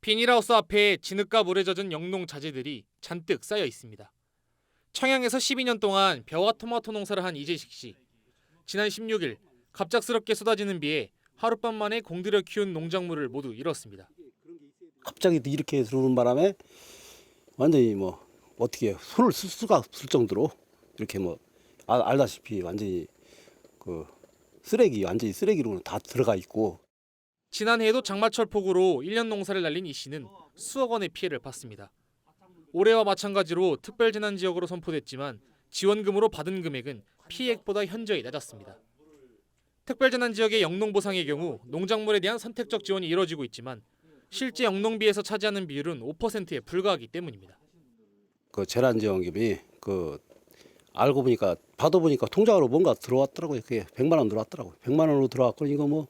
비닐하우스 앞에 진흙과 물에 젖은 영농 자재들이 잔뜩 쌓여 있습니다. 청양에서 12년 동안 벼와 토마토 농사를 한 이재식 씨. 지난 16일 갑작스럽게 쏟아지는 비에 하룻밤 만에 공들여 키운 농작물을 모두 잃었습니다. 갑자기 이렇게 들어오는 바람에 완전히 뭐 어떻게 손을 쓸 수가 없을 정도로 이렇게 뭐 아- 알다시피 완전히 그 쓰레기 완전히 쓰레기로 다 들어가 있고 지난해에도 장마철 폭우로 1년 농사를 날린 이 씨는 수억 원의 피해를 봤습니다. 올해와 마찬가지로 특별재난 지역으로 선포됐지만 지원금으로 받은 금액은 피해액보다 현저히 낮았습니다. 특별재난 지역의 영농 보상의 경우 농작물에 대한 선택적 지원이 이뤄지고 있지만 실제 영농비에서 차지하는 비율은 5%에 불과하기 때문입니다. 그 재난 지원금이 그 알고 보니까 받아 보니까 통장으로 뭔가 들어왔더라고요. 그게 100만 원 들어왔더라고요. 100만 원으로 들어왔고 이거 뭐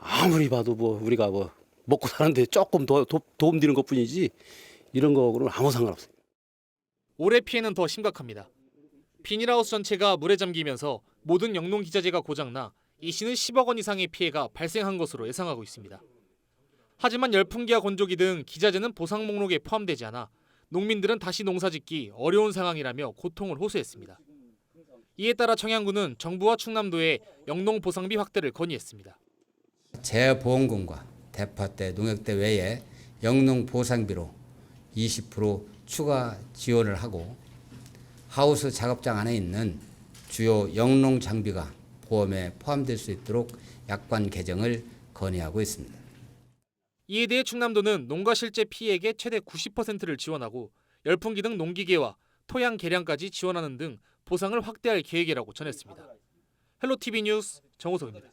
아무리 봐도 뭐 우리가 뭐 먹고 사는데 조금 더 도, 도움 되는 것뿐이지 이런 거는 아무 상관없어요. 올해 피해는 더 심각합니다. 비닐하우스 전체가 물에 잠기면서 모든 영농 기자재가 고장나 이 씨는 10억 원 이상의 피해가 발생한 것으로 예상하고 있습니다. 하지만 열풍기와 건조기 등 기자재는 보상 목록에 포함되지 않아 농민들은 다시 농사짓기 어려운 상황이라며 고통을 호소했습니다. 이에 따라 청양군은 정부와 충남도에 영농 보상비 확대를 건의했습니다. 재보험금과 대파 때 농약 때 외에 영농 보상비로 20% 추가 지원을 하고 하우스 작업장 안에 있는 주요 영농 장비가 보험에 포함될 수 있도록 약관 개정을 건의하고 있습니다. 이에 대해 충남도는 농가 실제 피해액의 최대 90%를 지원하고 열풍기 등 농기계와 토양 개량까지 지원하는 등 보상을 확대할 계획이라고 전했습니다. 헬로티비 뉴스 정호석입니다.